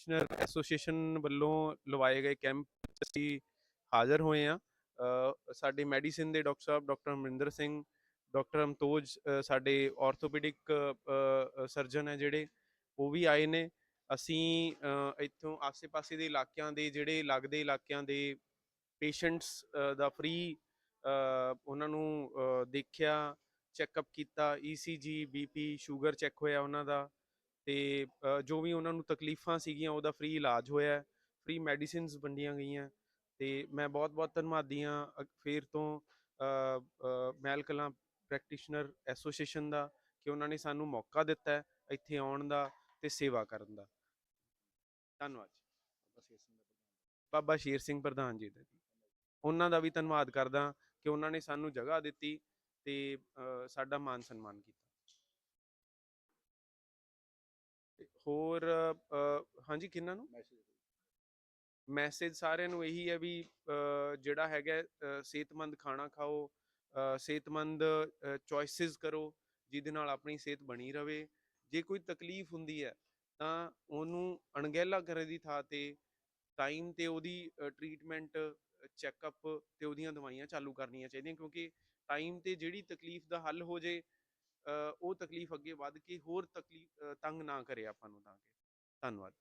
Practitioner association ਵੱਲੋਂ ਲਵਾਏ ਗਏ ਕੈਂਪ ਅਸੀਂ ਹਾਜ਼ਰ ਹੋਏ ਆ ਸਾਡੇ ਮੈਡੀਸਿਨ ਦੇ ਡਾਕਟਰ ਸਾਹਿਬ ਡਾਕਟਰ ਅਮਰਿੰਦਰ ਸਿੰਘ ਡਾਕਟਰ ਅਮਤੋਜ ਸਾਡੇ ਆਰਥੋਪੈਡਿਕ ਸਰਜਨ ਹੈ ਜਿਹੜੇ, ਉਹ ਵੀ ਆਏ ਨੇ। ਅਸੀਂ ਇੱਥੋਂ ਆਸੇ-ਪਾਸੇ ਦੇ ਇਲਾਕਿਆਂ ਦੇ ਜਿਹੜੇ ਲੱਗਦੇ ਇਲਾਕਿਆਂ ਦੇ ਪੇਸ਼ੈਂਟਸ ਦਾ ਫ੍ਰੀ ਉਹਨਾਂ ਨੂੰ ਦੇਖਿਆ ਚੈੱਕਅਪ ਕੀਤਾ E ECG BP sugar check ਹੋਇਆ ਉਹਨਾਂ ਦਾ। ਤੇ ਜੋ ਵੀ ਉਹਨਾਂ ਨੂੰ ਤਕਲੀਫਾਂ ਸੀਗੀਆਂ ਉਹਦਾ ਫ੍ਰੀ ਇਲਾਜ ਹੋਇਆ ਫ੍ਰੀ ਮੈਡੀਸਿਨਸ ਵੰਡੀਆਂ ਗਈਆਂ ਤੇ ਮੈਂ ਬਹੁਤ-ਬਹੁਤ ਧੰਨਵਾਦੀ ਹਾਂ ਫੇਰ ਤੋਂ ਮਹਿਲ ਕਲਾਂ ਪ੍ਰੈਕਟੀਸ਼ਨਰ ਐਸੋਸੀਏਸ਼ਨ ਦਾ ਕਿ ਉਹਨਾਂ ਨੇ ਸਾਨੂੰ ਮੌਕਾ ਦਿੱਤਾ ਹੈ ਇੱਥੇ ਆਉਣ ਦਾ ਤੇ ਸੇਵਾ ਕਰਨ ਦਾ। ਧੰਨਵਾਦ ਬਾਬਾ ਸ਼ੇਰ ਸਿੰਘ ਪ੍ਰਧਾਨ। ਜੀ ਦਾ ਉਹਨਾਂ ਦਾ ਵੀ ਧੰਨਵਾਦ ਕਰਦਾ ਕਿ ਉਹਨਾਂ ਨੇ ਸਾਨੂੰ ਜਗ੍ਹਾ ਦਿੱਤੀ ਤੇ ਸਾਡਾ ਮਾਨ ਸਨਮਾਨ ਕੀਤਾ। ਹੋਰ ਅ, ਹਾਂਜੀ ਕਿੰਨਾਂ ਨੂੰ? ਮੈਸੇਜ ਸਾਰਿਆਂ ਨੂੰ ਇਹੀ ਹੈ ਵੀ ਅ, ਜਿਹੜਾ ਹੈਗਾ ਹੈ, ਅ, ਸਿਹਤਮੰਦ ਖਾਣਾ ਖਾਓ ਅ, ਸਿਹਤਮੰਦ ਚੋਇਸਿਸ ਕਰੋ ਜਿਹਦੇ ਨਾਲ ਆਪਣੀ ਸਿਹਤ ਬਣੀ ਰਵੇ। ਜੇ ਕੋਈ ਤਕਲੀਫ ਹੁੰਦੀ ਹੈ ਤਾਂ ਉਹਨੂੰ ਅਣਗਹਿਲਾ ਕਰਨ ਦੀ ਥਾਂ ਤੇ ਟਾਈਮ ਤੇ ਉਹਦੀ ਟ੍ਰੀਟਮੈਂਟ ਚੈੱਕਅਪ ਤੇ ਉਹਦੀਆਂ ਦਵਾਈਆਂ ਚਾਲੂ ਕਰਨੀਆਂ ਚਾਹੀਦੀਆਂ ਕਿਉਂਕਿ ਟਾਈਮ ਤੇ ਜਿਹੜੀ ਤਕਲੀਫ ਦਾ ਹੱਲ ਹੋ ਜੇ ਉਹ ਤਕਲੀਫ ਅੱਗੇ ਵੱਧ ਕੇ ਹੋਰ ਤਕਲੀਫ ਅ, ਤੰਗ ਨਾ ਕਰੇ ਆਪਾਂ ਨੂੰ ਤਾਂ ਕਿ। ਧੰਨਵਾਦ।